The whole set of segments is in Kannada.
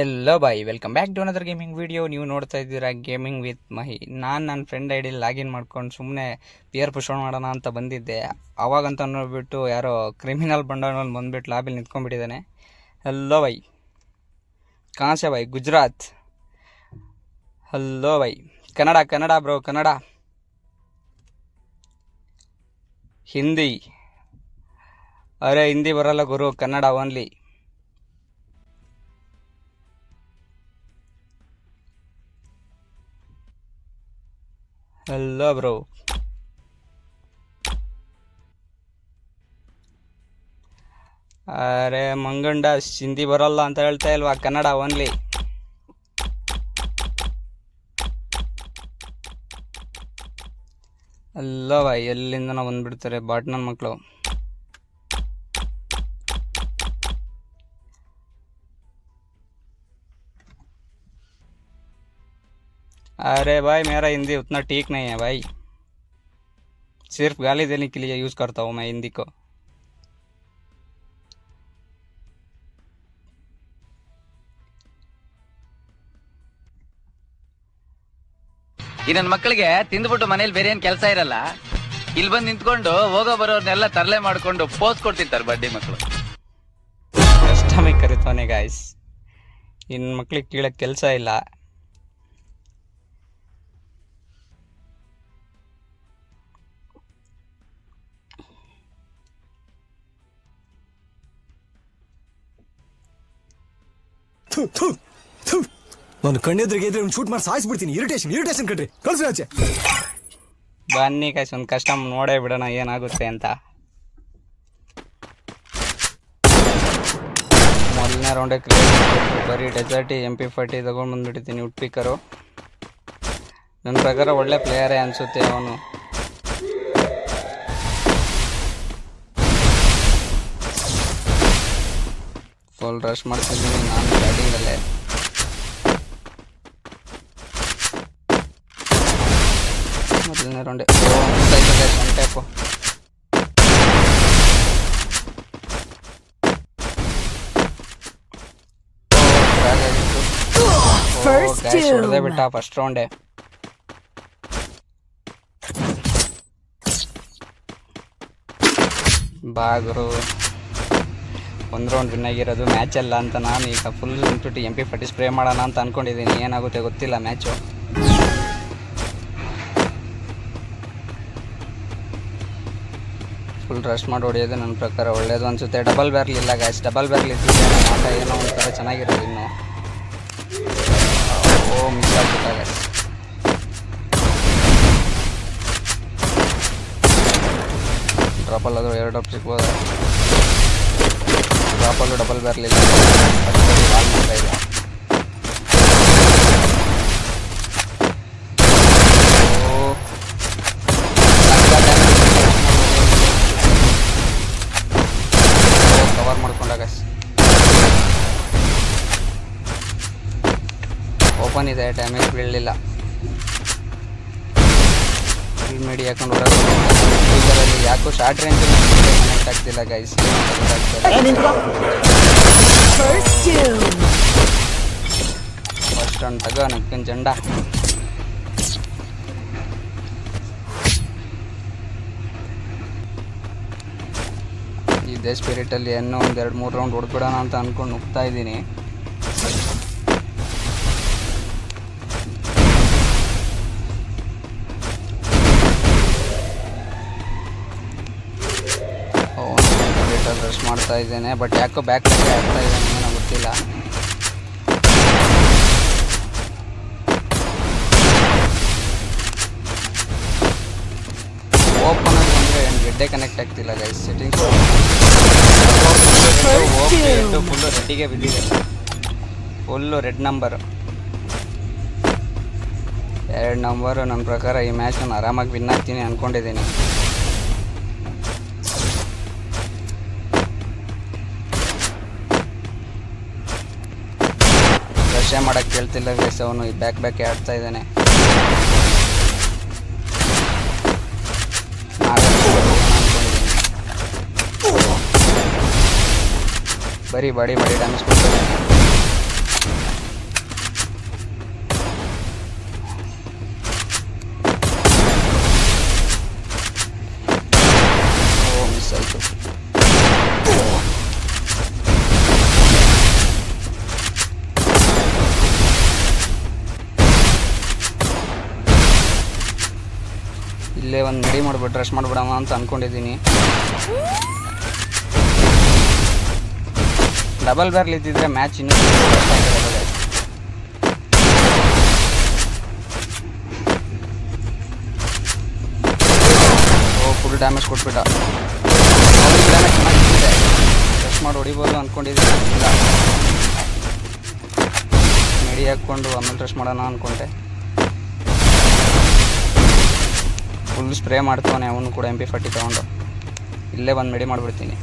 Hello bye welcome back to another gaming video ನೀವು ನೋಡ್ತಾ ಇದ್ದೀರಾ ಗೇಮಿಂಗ್ ವಿತ್ ಮಹಿ ನಾನು ನನ್ನ ಫ್ರೆಂಡ್ ಐಡಿ ಲಾಗಿನ್ ಮಾಡ್ಕೊಂಡು ಸುಮ್ಮನೆ ಪಿಯರ್ ಪುಷ್ ಮಾಡೋಣ ಅಂತ ಬಂದಿದ್ದೆ. ಅವಾಗಂತ ನೋಡ್ಬಿಟ್ಟು ಯಾರೋ ಕ್ರಿಮಿನಲ್ ಬಂಡವಾಳ ಬಂದ್ಬಿಟ್ಟು ಲಾಬಿಲಿ ನಿಂತ್ಕೊಂಡ್ಬಿಟ್ಟಿದ್ದಾನೆ. ಹಲೋ ಬೈ ಕಾಸೆ ಬೈ ಗುಜರಾತ್. ಹಲೋ ಬೈ ಕನ್ನಡ ಕನ್ನಡ ಬ್ರೋ ಕನ್ನಡ. ಹಿಂದಿ. ಅರೆ, ಹಿಂದಿ ಬರಲ್ಲ ಗುರು, ಕನ್ನಡ ಓನ್ಲಿ ಹಲೋ ಬ್ರೋ ಅರೆ, ಮಂಗಂಡ ಹಿಂದಿ ಬರಲ್ಲ ಅಂತ ಹೇಳ್ತಾ ಇಲ್ವಾ? ಕನ್ನಡ ಓನ್ಲಿ ಅಲ್ಲವ ಎಲ್ಲಿಂದನೋ ಬಂದ್ಬಿಡ್ತಾರೆ? ಬಾಟ್ ಮಕ್ಕಳು अरे भाई मेरा हिंदी उतना ठीक नहीं है भाई सिर्फ गाली देने के लिए यूज़ करता हूँ मैं हिंदी को ಈ ನನ್ನ ಮಕ್ಕಳಿಗೆ ತಿಂದ್ಬಿಟ್ಟು ಮನೇಲಿ ಬೇರೆ ಏನ್ ಕೆಲಸ ಇರಲ್ಲ ಇಲ್ಲಿ ಬಂದು ನಿಂತ್ಕೊಂಡು ಹೋಗೋ ಬರೋರ್ನೆಲ್ಲ ತರಲೆ ಮಾಡ್ಕೊಂಡು ಪೋಸ್ ಕೊಡ್ತಿರ್ತಾರೆ ಬಡ್ಡಿ ಮಕ್ಕಳು ಕಷ್ಟಮೇ ಕರಿತಾನೆ ಗಾಯ್ಸ್ ಇನ್ನು ಮಕ್ಳಿಗೆ ಕೀಳಕ್ಕೆ ಕೆಲಸ ಇಲ್ಲ ನಾನು ಕಣ್ಣೆದ್ರಿಗೆ ಇದ್ರೆ ಒಂದು ಶೂಟ್ ಮಾಡಿ ಸಾಯಿಸ್ಬಿಡ್ತೀನಿ. ಇರಿಟೇಷನ್ ಇರಿಟೇಷನ್ ಕಟ್ರಿ ಕಳ್ಸಿ ಆಚೆ. ಬನ್ನಿ ಕಾಯ್ಸ್ ಒಂದು ಕಷ್ಟ ನೋಡೇ ಬಿಡೋಣ ಏನಾಗುತ್ತೆ ಅಂತ. ಮೊದಲನೇ ರೌಂಡೇ ಕ್ಲಿಯರ್ ಬರೀ ಡೆಸರ್ಟಿ ಎಂ ಪಿ ಫಾರ್ಟಿ ತಗೊಂಡು ಬಂದ್ಬಿಟ್ಟಿದ್ದೀನಿ ಉಟ್ಪಿಕರು ನನ್ನ ಪ್ರಕಾರ ಒಳ್ಳೆ ಪ್ಲೇಯರೇ ಅನಿಸುತ್ತೆ ಅವನು. ಫುಲ್ ರಶ್ ಮಾಡ್ತಿದ್ದೀನಿ ನಾನು ಬ್ಯಾಟಿಂಗಲ್ಲೇ ಮೊದಲನೇ ರೌಂಡೆ ಓ ಮುಗ್ದೋಯ್ತು guys, one tap. ಓ, drag ಆಗಿತ್ತು. ಓ, First guys, doom. ಹೊಡ್ದೇ ಬಿಟ್ಟ ಫಸ್ಟ್ ರೌಂಡೇ ಬಾಗರು ಒಂದು ರೌಂಡ್ ವಿನ್ ಆಗಿರೋದು ಮ್ಯಾಚ್ ಅಲ್ಲ ಅಂತ ನಾನು ಈಗ ಫುಲ್ ಇಂಟುಟಿ ಎಂ ಪಿ ಫಾರ್ಟಿ ಸ್ಪ್ರೇ ಮಾಡೋಣ ಅಂತ ಅನ್ಕೊಂಡಿದ್ದೀನಿ ಏನಾಗುತ್ತೆ ಗೊತ್ತಿಲ್ಲ ಮ್ಯಾಚು ಫುಲ್ ರಶ್ ಮಾಡಿ ಹೊಡೆಯೋದು ನನ್ನ ಪ್ರಕಾರ ಒಳ್ಳೇದು ಅನಿಸುತ್ತೆ. ಡಬಲ್ ಬ್ಯಾರ್ಲಿಲ್ಲ ಗ್ಯಾಸ್ ಡಬಲ್ ಬ್ಯಾರ್ಲ್ ಇದ್ದಿದ್ದೆ ಆಟ ಏನೋ ಒಂಥರ ಚೆನ್ನಾಗಿರೋದು ಇನ್ನು. ಓ ಮಿಸ್ ಆಗ್ಬಿಟ್ಟ ಗ್ಯಾಸ್ ಎರಡು ಡ್ರಾಪ್ ಸಿಗ್ಬೋದ? ಡ್ರಾಪಲ್ಲೂ ಡಬಲ್ ಬರಲಿಲ್ಲ ಮಾಡ್ತಾ ಇಲ್ಲ ಕವರ್ ಮಾಡ್ಕೊಂಡಾಗ ಓಪನ್ ಇದೆ ಡ್ಯಾಮೇಜ್ ಬೀಳಲಿಲ್ಲ. ಫುಲ್ ಮಿಡಿ ಹಾಕೊಂಡು ಇದರಲ್ಲಿ ಯಾಕೋ short range dila guys First doom. First run ತಗೋ janda. ಜಂಡ ಇದೇ ಸ್ಪಿರಿಟಲ್ಲಿ ಏನೋ ಒಂದು ಎರಡು ಮೂರು ರೌಂಡ್ ಹೊಡ್ಬಿಡೋಣ ಅಂತ ಅಂದ್ಕೊಂಡು ನುಗ್ತಾ ಇದ್ದೀನಿ. ಮಾಡ್ತಾ ಇದ್ದೇನೆ ಬಟ್ ಯಾಕೋ ಬ್ಯಾಕ್ ಆಗ್ತಾ ಇದ್ದೇನೆ ಏನೋ ಗೊತ್ತಿಲ್ಲ. ಓಪನ್ ಅಂದ್ರೆ ಅಂದರೆ ಗೆಡ್ಡೆ ಕನೆಕ್ಟ್ ಆಗ್ತಿಲ್ಲ ಗೈಸ್ ಸೆಟ್ಟಿಂಗ್ಸ್ ಫುಲ್ಲು ರೆಡ್ಡಿಗೆ ಬಿದ್ದಿದೆ. ಫುಲ್ಲು ರೆಡ್ ನಂಬರ್ ಎರಡು ನಂಬರು ನನ್ನ ಪ್ರಕಾರ ಈ ಮ್ಯಾಚ್ ನಾನು ಆರಾಮಾಗಿ ವಿನ್ ಆಗ್ತೀನಿ ಅಂದ್ಕೊಂಡಿದ್ದೀನಿ ರಶೆ ಮಾಡೋಕ್ಕೆ ಕೇಳ್ತಿಲ್ಲ ಗೈಸ್ ಅವನು ಈ ಬ್ಯಾಕ್ ಬ್ಯಾಕ್ ಆಡ್ತಾ ಇದ್ದಾನೆ. ಬರೀ ಬಡಿ ಬಡಿ ಡ್ಯಾಮೇಜ್ ಕೊಡ್ತಾರೆ ಇಲ್ಲೇ ಒಂದು ರೆಡಿ ಮಾಡ್ಬಿಟ್ಟು ರಶ್ ಮಾಡ್ಬಿಡೋಣ ಅಂತ ಅಂದ್ಕೊಂಡಿದ್ದೀನಿ ಡಬಲ್ ಬ್ಯಾರ್ಲ್ ಇದ್ದಿದ್ರೆ ಮ್ಯಾಚ್ ಇನ್ನೂ. ಓ ಫುಲ್ ಡ್ಯಾಮೇಜ್ ಕೊಟ್ಬಿಟ್ಟ. ರೆಸ್ಟ್ ಮಾಡಿ ಹೊಡಿಬೋದು ಅಂದ್ಕೊಂಡಿದ್ದೀನಿ ಮಿಡಿ ಹಾಕ್ಕೊಂಡು ಆಮೇಲೆ ರೆಸ್ಟ್ ಮಾಡೋಣ ಅಂದ್ಕೊಂಡೆ ಫುಲ್ ಸ್ಪ್ರೇ ಮಾಡ್ತಾನೆ ಅವನು ಕೂಡ ಎಂ ಪಿ ಫಾರ್ಟಿ ತೊಗೊಂಡು. ಇಲ್ಲೇ ಬಂದು ಮೆಡಿ ಮಾಡಿಬಿಡ್ತೀನಿ.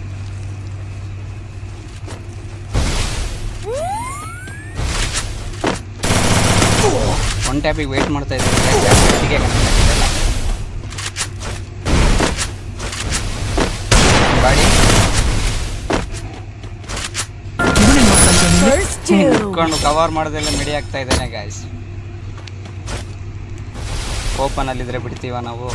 ಒನ್ ಟ್ಯಾಪಿಗೆ ವೇಟ್ ಮಾಡ್ತಾ ಇದ್ದೀನಿ. ಗಾಡಿ. ಇಟ್ಕೊಂಡು ಕವರ್ ಮಾಡೋದೆಲ್ಲ ಮಿಡಿ ಆಗ್ತಾ ಇದ್ದಾನೆ ಗಾಯ್ಸ್ ಓಪನ್ ಅಲ್ಲಿದ್ರೆ ಬಿಡ್ತೀವ ನಾವು?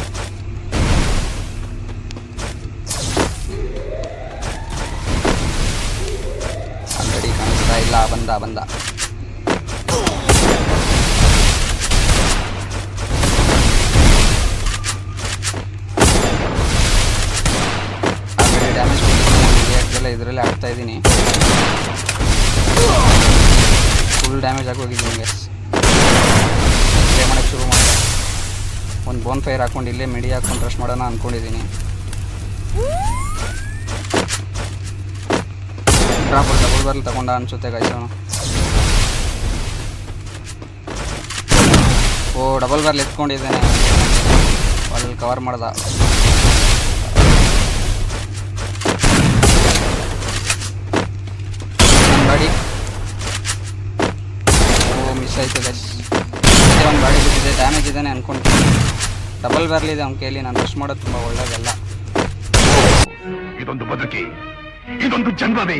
ಆಲ್ರೆಡಿ ಕಾಣಿಸ್ತಾ ಇಲ್ಲ, ಬಂದ ಬಂದ. ಆಲ್ರೆಡಿ ಡ್ಯಾಮೇಜ್ ಕೊಟ್ಟಿದ್ದೀನಿ ಇದರಲ್ಲಿ ಆಗ್ತಾ ಇದ್ದೀನಿ. ಫುಲ್ ಡ್ಯಾಮೇಜ್ ಆಗೋಗಿದ್ದೀನಿ ಗೈಸ್ ಸ್ಪ್ರೇ ಮಾಡೋಕ್ಕೆ ಶುರು ಮಾಡಿದೆ ಒಂದು ಬೋನ್ ಫೈರ್ ಹಾಕೊಂಡು ಇಲ್ಲೇ ಮಿಡಿ ಹಾಕೊಂಡು ರಶ್ ಮಾಡೋಣ ಅಂದ್ಕೊಂಡಿದ್ದೀನಿ ಡ್ರಾಪ್ ಡಬಲ್ ಬರ್ಲ್ ತಗೊಂಡ ಅನ್ಸುತ್ತೆ ಗೈಸ್ ಓ ಡಬಲ್ ಬರ್ಲ್ ಎತ್ಕೊಂಡಿದ್ದೇನೆ. ಅಲ್ಲಿ ಕವರ್ ಮಾಡ್ದ. ಗಾಡಿ. ಓ ಮಿಸ್ ಆಯ್ತು ಗೈಸ್ ಒಂದು ಗಾಡಿ ಬಿಟ್ಟಿದೆ ಡ್ಯಾಮೇಜ್ ಇದ್ದಾನೆ ಅನ್ಕೊಂತೀನಿ ಡಬಲ್ ಬರಲಿದೆ ಅವ್ನ ಕೈಲಿ ನಾನು ರಶ್ ಮಾಡೋದು ತುಂಬ ಒಳ್ಳೇದಲ್ಲ. ಇದೊಂದು ಬದುಕಿ ಇದೊಂದು ಜನ್ಮವೇ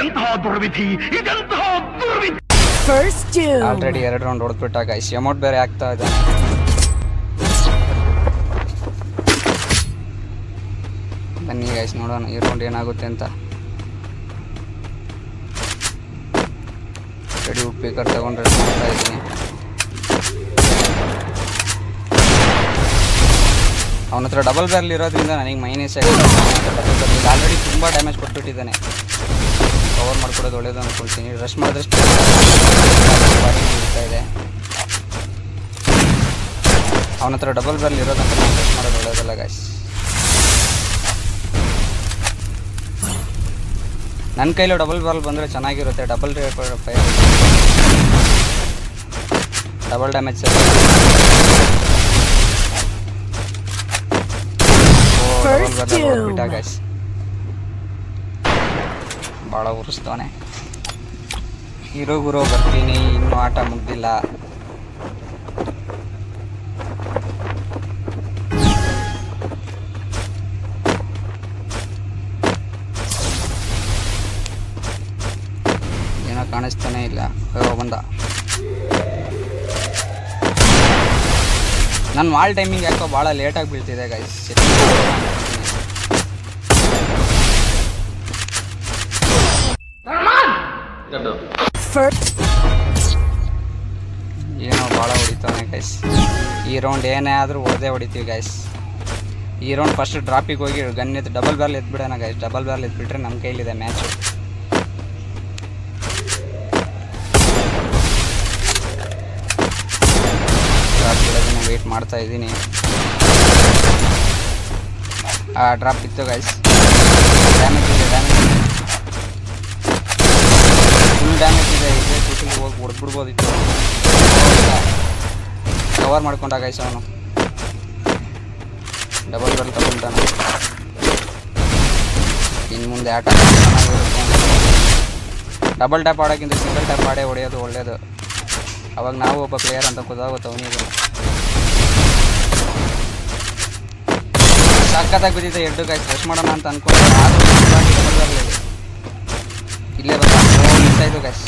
ಎಂತಹ ದುರ್ವಿಧಿ ಇದೆಂತಹ ದುರ್ವಿಧಿ? First two. ಆಲ್ರೆಡಿ ಎರಡು ರೌಂಡ್ ಹೊಡೆದ್ಬಿಟ್ಟ ಗೈಸ್ ಅಮೌಂಟ್ ಬೇರೆ ಆಗ್ತಾ ಇದೆ. ಬನ್ನಿ ಗೈಸ್ ನೋಡೋಣ ಈ ರೌಂಡ್ ಏನಾಗುತ್ತೆ ಅಂತ. ರೆಡಿ ಉಪ್ಪಿ ಕಟ್ ತಗೊಂಡ್ರೆ ಮಾಡ್ತಾ ಇದ್ದೀನಿ. ಅವನ ಹತ್ರ ಡಬಲ್ ಬ್ಯಾರಲ್ ಇರೋದ್ರಿಂದ ನನಗೆ ಮೈನಸ್ ಆಗಿದೆ. ಆಲ್ರೆಡಿ ತುಂಬ ಡ್ಯಾಮೇಜ್ ಕೊಟ್ಬಿಟ್ಟಿದ್ದಾನೆ. ಕವರ್ ಮಾಡ್ಕೊಡೋದು ಒಳ್ಳೇದು ಅಂದ್ಕೊಳ್ತೀನಿ ರಶ್ ಮಾಡಿದ್ರೆ ಇದೆ. ಅವನ ಹತ್ರ ಡಬಲ್ ಬ್ಯಾರಲ್ ಇರೋದಂತ ರಶ್ ಮಾಡೋದು ಒಳ್ಳೇದಲ್ಲ ಗಾಯ್ಸ್ ನನ್ನ ಕೈಲೂ ಡಬಲ್ ಬಾಲ್ ಬಂದರೆ ಚೆನ್ನಾಗಿರುತ್ತೆ. Double fire double damage guys ಭಾಳ ಉರಿಸ್ತಾನೆ ಹೀರೋ ಗುರೋ ಬರ್ತೀನಿ ಇನ್ನೂ ಆಟ ಮುಗ್ದಿಲ್ಲ. ಏನೋ ಕಾಣಿಸ್ತಾನೆ ಇಲ್ಲ. ಬಂದ. ನನ್ನ ವಾಲ್ ಟೈಮಿಂಗ್ ಯಾಕೋ ಭಾಳ ಲೇಟಾಗಿ ಬೀಳ್ತಿದೆ ಗೈಸ್ ಏನೋ ಭಾಳ ಹೊಡಿತಾನೆ ಗೈಸ್ ಈ ರೌಂಡ್ ಏನೇ ಆದರೂ ಹೊಡೆದೇ ಹೊಡಿತೀವಿ ಗೈಸ್ ಈ ರೌಂಡ್ ಫಸ್ಟ್ ಡ್ರಾಪಿಗೆ ಹೋಗಿ ಗನ್ ಎತ್ತು ಡಬಲ್ ಬ್ಯಾರ್ಲ್ ಎತ್ಬಿಡೋಣ ಗೈಸ್ ಡಬಲ್ ಬ್ಯಾರ್ಲ್ ಎತ್ಬಿಟ್ರೆ ನಮ್ಮ ಕೈಲಿದೆ ಮ್ಯಾಚು ವೆಯ್ಟ್ ಮಾಡ್ತಾ ಇದ್ದೀನಿ. ಆ ಡ್ರಾಪ್ ಇತ್ತು ಗೈಸ್ ಡ್ಯಾಮೇಜ್ ಇದೆ ಡ್ಯಾಮೇಜ್ ಫುಲ್ ಡ್ಯಾಮೇಜ್ ಇದೆ, ಇದೇ ಕೂತಿಗೆ ಹೋಗಿ ಹೊಡೆದ್ಬಿಡ್ಬೋದಿತ್ತು ಕವರ್ ಮಾಡ್ಕೊಂಡ ಗೈಸ್ ಅವನು. ಡಬಲ್ ಬಲ್ ತಗೊಂಡಾನ. ಇನ್ನು ಮುಂದೆ ಆಟ ಡಬಲ್ ಟ್ಯಾಪ್ ಆಡೋಕ್ಕಿಂತ ಸಿಂಗಲ್ ಟ್ಯಾಪ್ ಆಡೇ ಹೊಡೆಯೋದು ಒಳ್ಳೆಯದು ಅವಾಗ ನಾವು ಒಬ್ಬ ಪ್ಲೇಯರ್ ಅಂತ ಗೊತ್ತಾಗುತ್ತೆ ಅವನಿಗೆ ಸಕ್ಕತ್ತಾಗಿ ಬಿದ್ದಿದೆ ಎಡ್ಡು ಗೈಸ್ ಫ್ರೆಶ್ ಮಾಡೋಣ ಅಂತ ಬರಲಿಲ್ಲ ಇಲ್ಲೇ ಆಯಿತು ಗಾಯ್ಸ್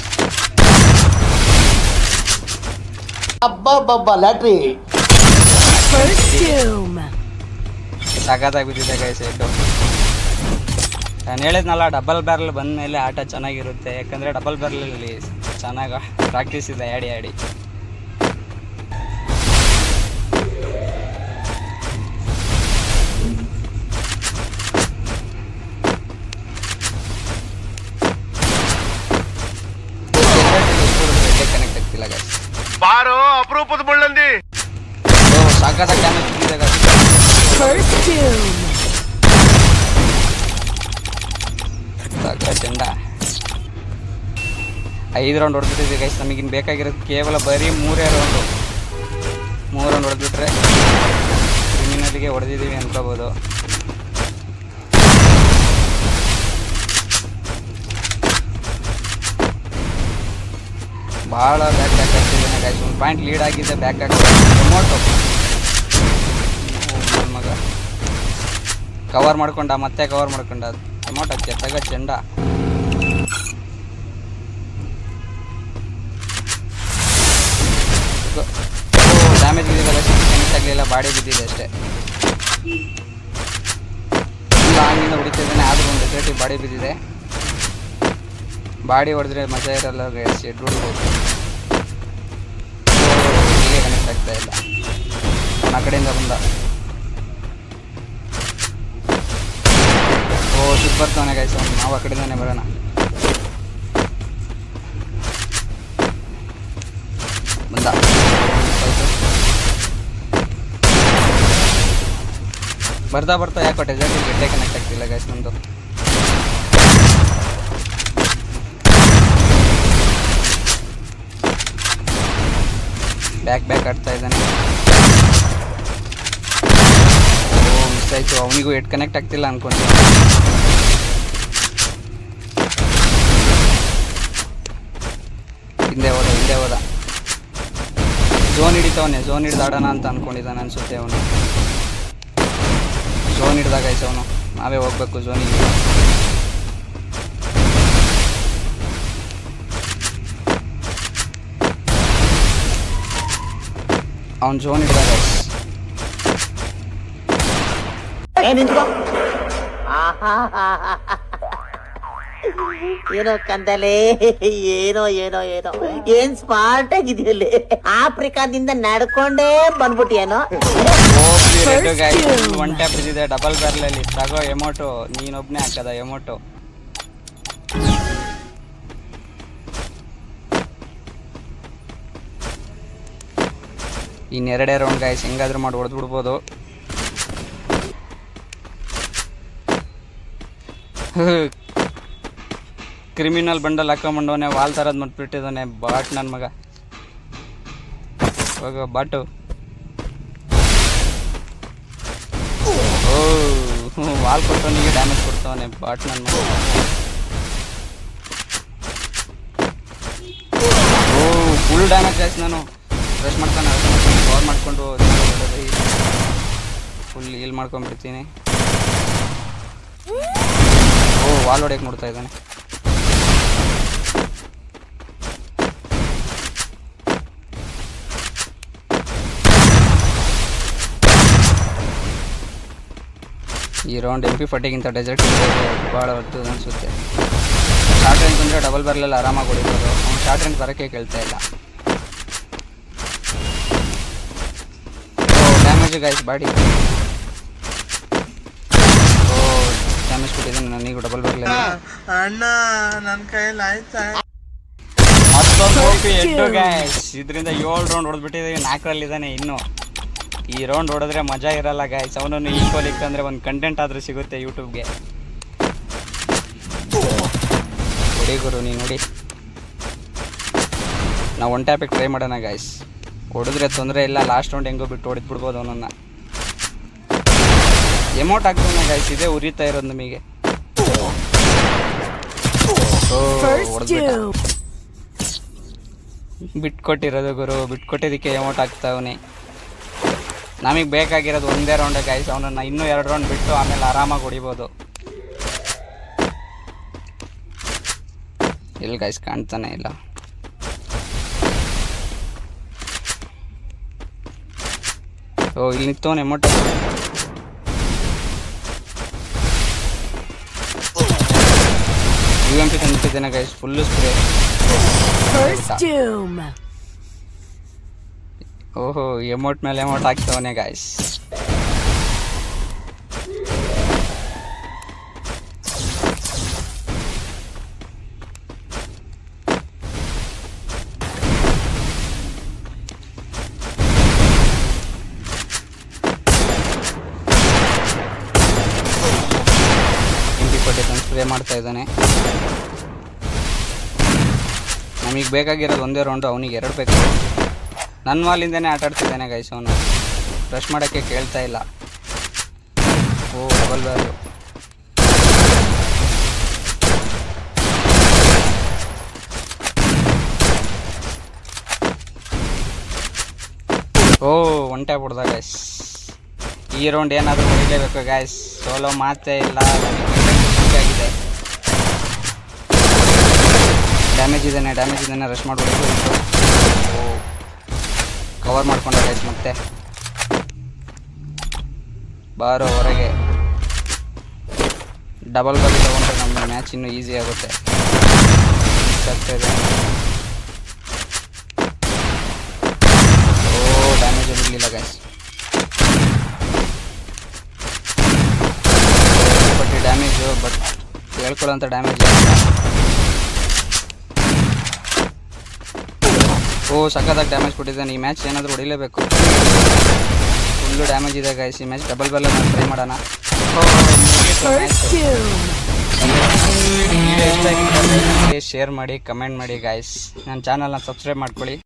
ಅಬ್ಬಬ್ಬಬ್ಬ ಲ್ಯಾಟ್ರಿ ಬಿದ್ದಿದೆ ಗೈಸ್ ಎಡ್ಡು ನಾನು ಹೇಳಿದ್ನಲ್ಲ ಡಬಲ್ ಬ್ಯಾರಲ್ ಬಂದ ಮೇಲೆ ಆಟ ಚೆನ್ನಾಗಿರುತ್ತೆ. ಯಾಕಂದರೆ ಡಬಲ್ ಬ್ಯಾರಲಲ್ಲಿ ಚೆನ್ನಾಗ ಪ್ರಾಕ್ಟೀಸ್ ಇದೆ ಆಡಿ ಆಡಿ. ಅಪರೂಪದ ಬಳ್ಳಂದಿ ಚಂದ ಐದು ರೌಂಡ್ ಹೊಡೆದ್ಬಿಟ್ಟಿದೆ ಗೈಸ್ ನಮಗಿನ್ ಬೇಕಾಗಿರೋದು ಕೇವಲ ಬರೀ ಮೂರೇ ರೌಂಡು. ಮೂರು ರೌಂಡ್ ಹೊಡೆದ್ಬಿಟ್ರೆ ಕ್ರಿಮಿನಲ್ಗೆ ಹೊಡೆದಿದ್ದೀವಿ ಅನ್ಕೋಬೋದು ಭಾಳ ಬ್ಯಾಕ್ ಆಗ್ತಿದ್ದಾನೆ ಗಾಯ್ಸ್ ಒಂದು ಪಾಯಿಂಟ್ ಲೀಡ್ ಆಗಿದ್ದೆ ಬ್ಯಾಕ್ ಆಗ್ತದೆ ಟೊಮೊಟೊ ಮಗ. ಕವರ್ ಮಾಡ್ಕೊಂಡ, ಮತ್ತೆ ಕವರ್ ಮಾಡ್ಕೊಂಡ. ಟೊಮೊಟೊ ಕೆತ್ತಾಗ ಚೆಂಡ. ಡ್ಯಾಮೇಜ್ ಬಿದ್ದಿದೆ ಕನೆಕ್ಟ್ ಆಗಲಿಲ್ಲ, ಬಾಡಿ ಬಿದ್ದಿದೆ ಅಷ್ಟೇ. ಲಾಂಗಿಂದ ಹೊಡಿತಿದ್ದಾನೆ, ಆದರೂ ಒಂದು ಡೆಸರ್ಟಿ ಬಾಡಿ ಬಿದ್ದಿದೆ. ಬಾಡಿ ಹೊಡೆದ್ರೆ ಮಜಾ ಇರಲ್ಲ ಶೆಡ್ ಹೊಡಿಬೋದು ಹೀಗೆ ಕನೆಕ್ಟ್ ಆಗ್ತಾ ಇಲ್ಲ. ಆ ಕಡೆಯಿಂದ ಬಂದ. ಓ ಸೂಪರ್ ಬರ್ತಾನೆ ಗಾಯ್ಸ್ ಅವ್ನು. ನಾವು ಆ ಕಡೆಯಿಂದಾನೆ ಬರೋಣ. ಬಂದ. ಬರ್ತಾ ಬರ್ತಾ ಯಾಕೋ ಡೆಸರ್ಟ್ ಗೆಡ್ಡೆ ಕನೆಕ್ಟ್ ಆಗ್ತಿಲ್ಲ ಗಾಯ್ಸ್ ನಮ್ಮದು ಬ್ಯಾಕ್ ಬ್ಯಾಕ್ ಆಡ್ತಾ ಇದ್ದಾನೆ. ಓ ಮಿಸ್ ಆಯ್ತು. ಅವನಿಗೂ ಎಟ್ ಕನೆಕ್ಟ್ ಆಗ್ತಿಲ್ಲ ಅನ್ಕೊಂಡು. ಹಿಂದೆ ಹೋದ ಹಿಂದೆ ಹೋದ. ಝೋನ್ ಹಿಡಿತವನೆ ಝೋನ್ ಹಿಡ್ದು ಆಡೋಣ ಅಂತ ಅನ್ಕೊಂಡಿದ್ದಾನೆ ಅನ್ಸುತ್ತೆ ಅವನು. ಝೋನ್ ಹಿಡ್ದಾಗ ಅವನು. ನಾವೇ ಹೋಗ್ಬೇಕು ಝೋನಿಗೆ ಅವ್ನು ಝೋನ್ ಹಿಡ್ದಾಗ ಏನೋ ಕಂದಲೆ ಏನೋ ಏನೋ ಏನೋ. ಏನ್ ಸ್ಮಾರ್ಟ್ ಆಗಿದೆಯಲ್ಲಿ. ಆಫ್ರಿಕಾದಿಂದ ನಡ್ಕೊಂಡೇ ಬಂದ್ಬಿಟ್ಟಿಯೇನೋ. ಒನ್ ಟ್ಯಾಪ್ ಇದೆ ಡಬಲ್ ಬ್ಯಾರ್ಲಲ್ಲಿ ತಗೋ ಎಮೋಟು. ನೀನೊಬ್ನೇ ಹಾಕದ ಎಮೋಟು. ಇನ್ನೆರಡೇ ರೌಂಡ್ ಗಾಯ್ಸ್ ಹೆಂಗಾದ್ರೂ ಮಾಡಿ ಹೊಡೆದು ಬಿಡ್ಬೋದು. ಕ್ರಿಮಿನಲ್ ಬಂಡಲ್ ಹಾಕೊಂಬಂಡವನೆ ವಾಲ್ ಥರದ್ ಮಟ್ಬಿಟ್ಟಿದ್ದಾನೆ ಬಾಟ್ ನನ್ನ ಮಗ. ಹೋಗ ಬಾಟು ಓ, ವಾಲ್ ಕೊಟ್ಟವನಿಗೆ ಡ್ಯಾಮೇಜ್ ಕೊಡ್ತವನೆ ಬಾಟ್ ನನ್ನ ಮಗ. ಓ ಫುಲ್ ಡ್ಯಾಮೇಜ್ ಆಯ್ತು ನಾನು. ಬ್ರಷ್ ಮಾಡ್ತಾನೆ ಕವರ್ ಮಾಡಿಕೊಂಡು ಫುಲ್ ಇಲ್ಲಿ ಮಾಡ್ಕೊಂಡ್ಬಿಡ್ತೀನಿ. ಓ ವಾಲ್ ಹೊಡೆಯಕ್ಕೆ ನೋಡ್ತಾ ಇದ್ದಾನೆ. ಈ ರೌಂಡ್ ಎಂ ಪಿ ಫಟ್ಟಿಗಿಂತ ಡೆಸರ್ಟ್ ಭಾಳ ಹೊತ್ತು ಅನಿಸುತ್ತೆ. ಶಾರ್ಟ್ ರೇಂಜ್ ಬಂದರೆ ಡಬಲ್ ಬರ್ಲೆಲ್ಲ ಆರಾಮಾಗಿ ಹೊಡಿಬೋದು. ಅವ್ನು ಶಾರ್ಟ್ ರೇಂಜ್ ಬರೋಕ್ಕೆ ಕೇಳ್ತಾ ಇಲ್ಲ. Guys body. ಓ ಡ್ಯಾಮೇಜ್ ಕೊಟ್ಟಿದ್ದೀನಿ ನನಗೂ ಡಬಲ್ ಬರಲಿಲ್ಲ ಅಣ್ಣ ನನ್ನ ಕೈಯಲ್ಲಿ ಆಯ್ತಾ? ಮತ್ತೊಂದು ಓಪಿ ಗಾಯ್ಸ್ ಇದರಿಂದ ಏಳು ರೌಂಡ್ ಹೊಡೆದ್ಬಿಟ್ಟಿದ್ದೀವಿ ನಾಲ್ಕರಲ್ಲಿದ್ದಾನೆ ಇನ್ನು. ಈ ರೌಂಡ್ ಹೊಡೆದ್ರೆ ಮಜಾ ಇರಲ್ಲ ಗಾಯ್ಸ್ ಅವನನ್ನು ಈಕ್ವಲ್ ಇಕ್ಕಂದ್ರೆ ಒಂದು ಕಂಟೆಂಟ್ ಆದ್ರೂ ಸಿಗುತ್ತೆ ಯೂಟ್ಯೂಬ್ಗೆ ಹೊಡಿ ಗುರು ನೀನು ನೋಡಿ. ನಾವು ಒನ್ ಟ್ಯಾಪಿಗೆ ಟ್ರೈ ಮಾಡೋಣ ಗಾಯ್ಸ್ ಹೊಡೆದ್ರೆ ತೊಂದರೆ ಇಲ್ಲ ಲಾಸ್ಟ್ ರೌಂಡ್ ಹೆಂಗೋ ಬಿಟ್ಟು ಹೊಡೆದು ಬಿಡ್ಬೋದು ಅವನನ್ನು. ಎಮೌಂಟ್ ಆಗ್ತಾನೆ ಗಾಯ್ಸ್ ಇದೇ ಉರಿತಾ ಇರೋದು ನಿಮಗೆ. ಬಿಟ್ಕೊಟ್ಟಿರೋದು ಗುರು. ಬಿಟ್ಕೊಟ್ಟಿದ್ದಕ್ಕೆ ಎಮೌಂಟ್ ಆಗ್ತಾವನೆ ನಮಗೆ ಬೇಕಾಗಿರೋದು ಒಂದೇ ರೌಂಡ್ ಗಾಯ್ಸ್ ಅವನನ್ನು ಇನ್ನೂ ಎರಡು ರೌಂಡ್ ಬಿಟ್ಟು ಆಮೇಲೆ ಆರಾಮಾಗಿ ಹೊಡಿಬೋದು. ಎಲ್ಲಿ ಗಾಯ್ಸ್ ಕಾಣ್ತಾನೆ ಇಲ್ಲ. ಓ ಇಲ್ಲಿ ನಿಂತವನೆ ಎಮೌಂಟ್ ಯು ಎಂ ಪಿ ತಂದಿಟ್ಟಿದ್ದೇನೆ ಗೈಸ್ ಫುಲ್ಲು ಸ್ಪ್ರೇ ಓಹೋ ಎಮೋಟ್ ಮೇಲೆ ಎಮೋಟ್ ಹಾಕ್ತವನೆ ಗಾಯ್ಸ್ ಮಾಡ್ತಾ ಇದ್ದಾನೆ. ನಮಗೆ ಬೇಕಾಗಿರೋದು ಒಂದೇ ರೌಂಡು ಅವನಿಗೆ ಎರಡು ಬೇಕು. ನನ್ನ ವಾಲಿಂದನೇ ಆಟ ಆಡ್ತಿದ್ದಾನೆ ಗೈಸ್ ಅವನು. ರಶ್ ಮಾಡೋಕ್ಕೆ ಕೇಳ್ತಾ ಇಲ್ಲ. ಓ double barrel oh one tap ಹೊಡ್ದ ಗೈಸ್ ಈ ರೌಂಡ್ ಏನಾದರೂ ಹೊಡಿಲೇಬೇಕು ಗೈಸ್ ಸೋಲೋ ಮಾತೇ ಇಲ್ಲ ಆಗಿದೆ ಡ್ಯಾಮೇಜ್ ಇದ್ದಾನೆ ಡ್ಯಾಮೇಜ್ ಇದ್ದಾನೆ ರಶ್ ಮಾಡಬೇಕು ಕವರ್ ಮಾಡ್ಕೊಂಡೆ ಗೈಸ್ ಮತ್ತೆ. ಬಾರೋ ಹೊರಗೆ. ಡಬಲ್ ಬಲ್ ತಗೊಂಡ್ರೆ ನಮ್ಮ ಮ್ಯಾಚ್ ಇನ್ನೂ ಈಸಿ ಆಗುತ್ತೆ. ಓ ಡ್ಯಾಮೇಜ್ ಇರಲಿಲ್ಲ ಗೈಸ್ ಬಟ್ ಡ್ಯಾಮೇಜು ಬಟ್ ಹೇಳ್ಕೊಳ್ಳೋಂಥ ಡ್ಯಾಮೇಜ್ ಓ, ಸಖತ್ತಾಗಿ ಡ್ಯಾಮೇಜ್ ಕೊಟ್ಟಿದ್ದಾನೆ. ಈ ಮ್ಯಾಚ್ ಏನಾದರೂ ಹೊಡಿಲೇಬೇಕು. ಫುಲ್ಲು ಡ್ಯಾಮೇಜ್ ಇದೆ ಗೈಸ್ ಈ ಮ್ಯಾಚ್ ಡಬಲ್ ಬಲ್ಲ ಟ್ರೈ ಮಾಡೋಣ. ಶೇರ್ ಮಾಡಿ ಕಮೆಂಟ್ ಮಾಡಿ ಗಾಯ್ಸ್ ನನ್ನ ಚಾನಲ್ನ ಸಬ್ಸ್ಕ್ರೈಬ್ ಮಾಡ್ಕೊಳ್ಳಿ.